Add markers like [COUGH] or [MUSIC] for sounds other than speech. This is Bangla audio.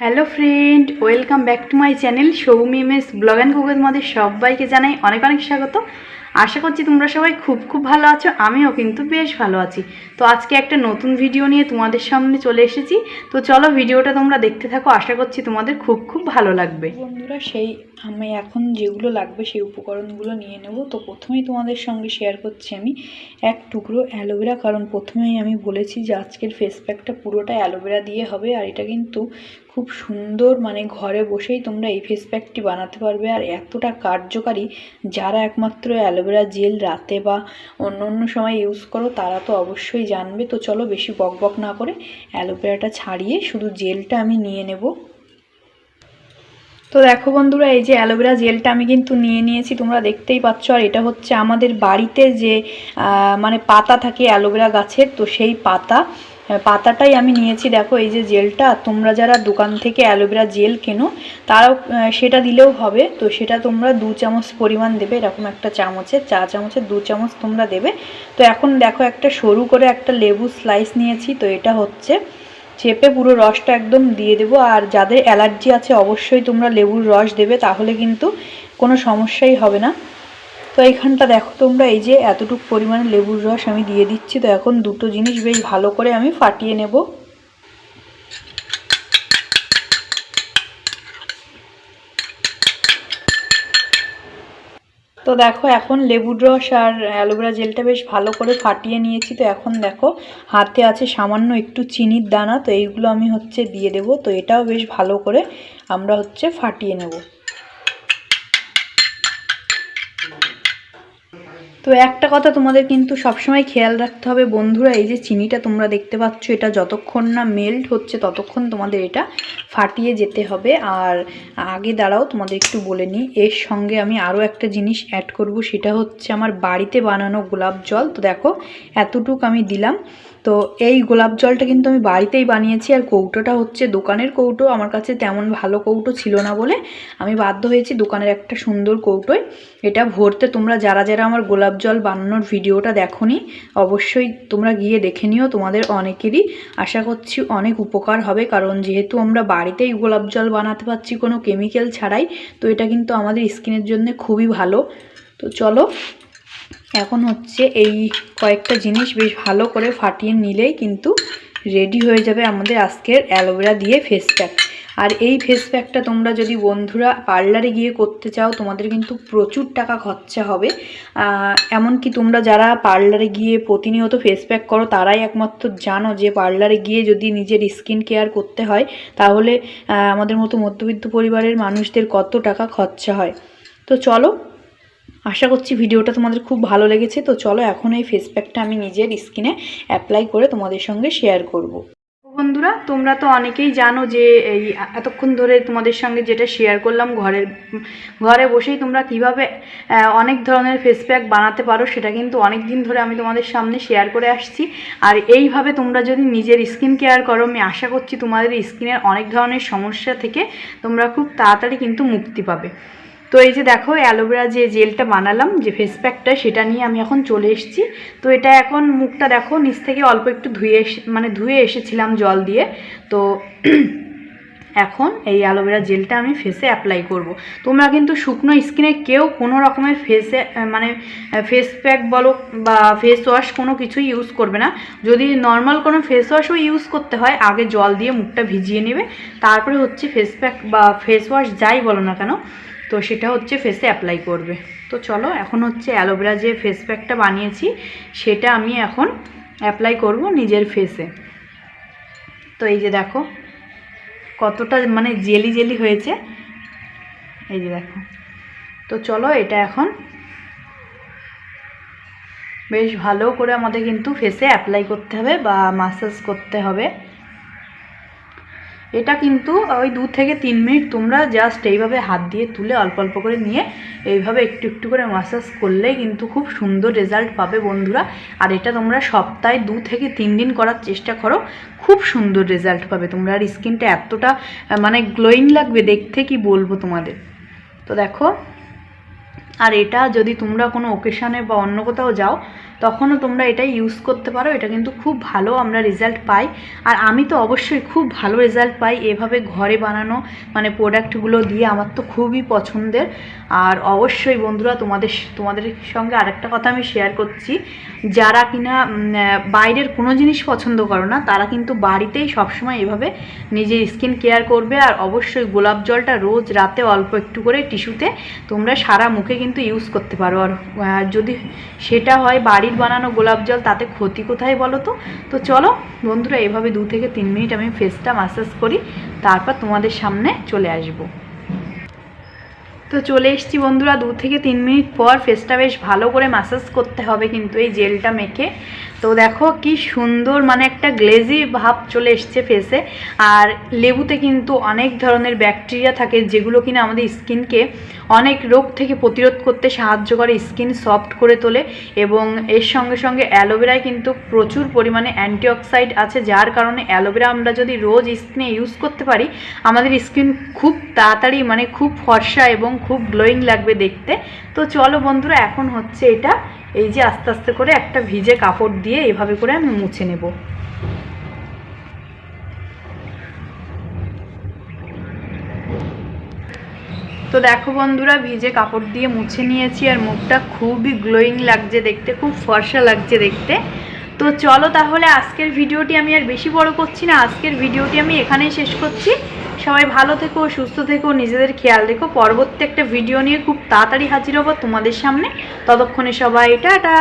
Hello friend welcome back to my channel Soumi M S blog and কুকের মধ্যে সবাইকে জানাই অনেক অনেক স্বাগত। আশা করছি তোমরা সবাই খুব খুব ভালো আছো, আমিও কিন্তু বেশ ভালো আছি। তো আজকে একটা নতুন ভিডিও নিয়ে তোমাদের সামনে চলে এসেছি। তো চলো ভিডিওটা তোমরা দেখতে থাকো, আশা করছি তোমাদের খুব খুব ভালো লাগবে। বন্ধুরা, সেই আমি এখন যেগুলো লাগবে সেই উপকরণগুলো নিয়ে নেব। তো প্রথমেই তোমাদের সঙ্গে শেয়ার করছি আমি এক টুকরো অ্যালোভেরা, কারণ প্রথমেই আমি বলেছি যে আজকের ফেস প্যাকটা পুরোটা অ্যালোভেরা দিয়ে হবে, আর এটা কিন্তু খুব সুন্দর মানে ঘরে বসেই তোমরা এই ফেস প্যাকটি বানাতে পারবে। আর এতটা কার্যকারী যারা একমাত্র অ্যালোভেরা জেল রাতে বা অন্য অন্য সময় ইউজ করো, তারা তো অবশ্যই জানবে। তো চলো বেশি বক বক না করে অ্যালোভেরাটা ছাড়িয়ে শুধু জেলটা আমি নিয়ে নেব। তো দেখো বন্ধুরা, এই যে অ্যালোভেরা জেলটা আমি কিন্তু নিয়ে নিয়েছি, তোমরা দেখতেই পাচ্ছ। আর এটা হচ্ছে আমাদের বাড়িতে যে মানে পাতা থাকে অ্যালোভেরা গাছের, তো সেই পাতা পাতাটাই আমি নিয়েছি। দেখো, এই যে জেলটা, তোমরা যারা দোকান থেকে অ্যালোভেরা জেল কেনো, তারাও সেটা দিলেও হবে। তো সেটা তোমরা দু চামচ পরিমাণ দেবে, এরকম একটা চামচের, চা চামচের দু চামচ তোমরা দেবে। তো এখন দেখো, একটা সরু করে একটা লেবু স্লাইস নিয়েছি, তো এটা হচ্ছে চেপে পুরো রসটা একদম দিয়ে দেবো। আর যাদের অ্যালার্জি আছে, অবশ্যই তোমরা লেবুর রস দেবে, তাহলে কিন্তু কোনো সমস্যাই হবে না। তো এইখানটা দেখো তোমরা, এই যে এতটুকু পরিমাণে লেবুর রস আমি দিয়ে দিচ্ছি, তো এখন দুটো জিনিস বেশ ভালো করে আমি ফাটিয়ে নেব। তো দেখো এখন লেবুর রস আর অ্যালোভেরা জেলটা বেশ ভালো করে ফাটিয়ে নিয়েছি, তো এখন দেখো হাতে আছে সামান্য একটু চিনির দানা, তো এইগুলো আমি হচ্ছে দিয়ে দেব, তো এটাও বেশ ভালো করে আমরা হচ্ছে ফাটিয়ে নেব। তো একটা কথা তোমাদের কিন্তু সবসময় খেয়াল রাখতে হবে, বন্ধুরা, এই যে চিনিটা তোমরা দেখতে পাচ্ছ, এটা যতক্ষণ না মেল্ট হচ্ছে ততক্ষণ তোমাদের এটা ফাটিয়ে যেতে হবে। আর আগে দাঁড়াও, তোমাদের একটু বলে নিই, এর সঙ্গে আমি আরও একটা জিনিস অ্যাড করব, সেটা হচ্ছে আমার বাড়িতে বানানো গোলাপ জল। তো দেখো, এতটুক আমি দিলাম। তো এই গোলাপ জলটা কিন্তু আমি বাড়িতেই বানিয়েছি আর কৌটোটা হচ্ছে দোকানের কৌটো। আমার কাছে তেমন ভালো কৌটো ছিল না বলে আমি বাধ্য হয়েছি দোকানের একটা সুন্দর কৌটোয়। এটা ভরতে তোমরা যারা যারা আমার গোলাপ জল বানানোর ভিডিওটা দেখোনি, অবশ্যই তোমরা গিয়ে দেখে নিও, তোমাদের অনেকেরই আশা করছি অনেক উপকার হবে। কারণ যেহেতু আমরা বাড়িতেই গোলাপ জল বানাতে পারছি কোনো কেমিক্যাল ছাড়াই, তো এটা কিন্তু আমাদের স্কিনের জন্য খুবই ভালো। তো চলো এখন হচ্ছে এই কয়েকটা জিনিস বেশ ভালো করে ফাটিয়ে নিলেই কিন্তু রেডি হয়ে যাবে আমাদের আজকের অ্যালোভেরা দিয়ে ফেস প্যাক আর এই ফেস প্যাকটা তোমরা যদি বন্ধুরা পার্লারে গিয়ে করতে চাও, তোমাদের কিন্তু প্রচুর টাকা খরচা হবে। এমনকি তোমরা যারা পার্লারে গিয়ে প্রতিনিয়ত ফেস প্যাক করো, তারাই একমাত্র জানো যে পার্লারে গিয়ে যদি নিজের স্কিন কেয়ার করতে হয়, তাহলে আমাদের মতো মধ্যবিত্ত পরিবারের মানুষদের কত টাকা খরচা হয়। তো চলো আশা করছি ভিডিওটা তোমাদের খুব ভালো লেগেছে, তো চলো এখন এই ফেস প্যাকটা আমি নিজের স্কিনে অ্যাপ্লাই করে তোমাদের সঙ্গে শেয়ার করব। বন্ধুরা, তোমরা তো অনেকেই জানো যে এই এতক্ষণ ধরে তোমাদের সঙ্গে যেটা শেয়ার করলাম ঘরের ঘরে বসেই তোমরা কীভাবে অনেক ধরনের ফেস প্যাক বানাতে পারো, সেটা কিন্তু অনেক দিন ধরে আমি তোমাদের সামনে শেয়ার করে আসছি আর এইভাবে তোমরা যদি নিজের স্কিন কেয়ার করো, আমি আশা করছি তোমাদের স্কিনের অনেক ধরনের সমস্যা থেকে তোমরা খুব তাড়াতাড়ি কিন্তু মুক্তি পাবে তো এই যে দেখো, অ্যালোভেরা যে জেলটা বানালাম, যে ফেস প্যাকটা সেটা নিয়ে আমি এখন চলে এসেছি। তো এটা এখন মুখটা দেখো, নিচ থেকে অল্প একটু ধুয়ে মানে ধুয়ে এসেছিলাম জল দিয়ে। তো [CLEARS THROAT] এখন এই অ্যালোভেরা জেলটা আমি ফেসে অ্যাপ্লাই করব। তোমরা কিন্তু শুকনো স্কিনে কেউ কোনো রকমের ফেসে মানে ফেস প্যাক বলো বা ফেস ওয়াশ কোনো কিছুই ইউজ করবে না। যদি নর্মাল কোনো ফেস ওয়াশও ইউজ করতে হয়, আগে জল দিয়ে মুখটা ভিজিয়ে নেবে। তারপরে হচ্ছে ফেস প্যাক বা ফেস ওয়াশ যাই বলো না কেন তো সেটা হচ্ছে ফেসে অ্যাপ্লাই করবে। তো চলো, এখন হচ্ছে অ্যালোভেরা যে ফেস প্যাকটা বানিয়েছি, সেটা আমি এখন অ্যাপ্লাই করব নিজের ফেসে তো এই যে দেখো, কতটা মানে জেলি জেলি হয়েছে। এই যে দেখো। তো চলো, এটা এখন বেশ ভালো করে আমাদের কিন্তু ফেসে অ্যাপ্লাই করতে হবে বা মাসাজ করতে হবে। এটা কিন্তু ওই দু থেকে তিন মিনিট তোমরা জাস্ট এইভাবে হাত দিয়ে তুলে অল্প অল্প করে নিয়ে এইভাবে একটু একটু করে মাসাজ করলেই কিন্তু খুব সুন্দর রেজাল্ট পাবে বন্ধুরা। আর এটা তোমরা সপ্তাহে দু থেকে তিন দিন করার চেষ্টা করো, খুব সুন্দর রেজাল্ট পাবে। তোমরা আর স্কিনটা এতটা মানে গ্লোয়িং লাগবে দেখতে কি বলব তোমাদের। তো দেখো, আর এটা যদি তোমরা কোনো ওকেশানে বা অন্য কোথাও যাও তখনও তোমরা এটা ইউজ করতে পারো, এটা কিন্তু খুব ভালো আমরা রেজাল্ট পাই। আর আমি তো অবশ্যই খুব ভালো রেজাল্ট পাই এভাবে ঘরে বানানো মানে প্রোডাক্টগুলো দিয়ে আমার তো খুবই পছন্দের। আর অবশ্যই বন্ধুরা তোমাদের তোমাদের সঙ্গে আরেকটা কথা আমি শেয়ার করছি। যারা কিনা বাইরের কোনো জিনিস পছন্দ করো না, তারা কিন্তু বাড়িতেই সবসময় এভাবে নিজের স্কিন কেয়ার করবে। আর অবশ্যই গোলাপ জলটা রোজ রাতে অল্প একটু করে টিস্যুতে তোমরা সারা মুখে কিন্তু ইউজ করতে পারো। আর যদি সেটা হয় বাড়ির বানানো গোলাপ জল, তাতে ক্ষতি কোথায় বলো তো? তো চলো বন্ধুরা, এভাবে দু থেকে তিন মিনিট আমি ফেসটা মাসাজ করি, তারপর তোমাদের সামনে চলে আসব। তো চলে এসেছি বন্ধুরা, দু থেকে তিন মিনিট পর ফেসটা বেশ ভালো করে ম্যাসাজ করতে হবে কিন্তু এই জেলটা মেখে। তো দেখো কি সুন্দর মানে একটা গ্লেজি ভাব চলে এসছে ফেসে আর লেবুতে কিন্তু অনেক ধরনের ব্যাকটেরিয়া থাকে যেগুলো কিনা আমাদের স্কিনকে অনেক রোগ থেকে প্রতিরোধ করতে সাহায্য করে, স্কিন সফট করে তোলে এবং এর সঙ্গে সঙ্গে অ্যালোভেরায় কিন্তু প্রচুর পরিমাণে অ্যান্টিঅক্সাইড আছে, যার কারণে অ্যালোভেরা আমরা যদি রোজ স্কিনে ইউজ করতে পারি, আমাদের স্কিন খুব তাড়াতাড়ি মানে খুব ফর্সা এবং খুব গ্লোয়িং লাগবে দেখতে। তো চলো বন্ধুরা, এখন হচ্ছে এটা, এই যে আস্তে আস্তে করে একটা ভিজে কাপড় দিয়ে এভাবে করে আমি মুছে নেব। তো দেখো বন্ধুরা, ভিজে কাপড় দিয়ে মুছে নিয়েছি আর মুখটা খুবই গ্লোয়িং লাগছে দেখতে, খুব ফর্সা লাগছে দেখতে। তো চলো তাহলে আজকের ভিডিওটি আমি আর বেশি বড় করছি না, আজকের ভিডিওটি আমি এখানেই শেষ করছি। সবাই ভালো থেকো, সুস্থ থেকো, নিজেদের খেয়াল রেখো। পরবর্তী একটা ভিডিও নিয়ে খুব তাড়াতাড়ি হাজির হব তোমাদের সামনে। ততক্ষণে সবাই টাটা।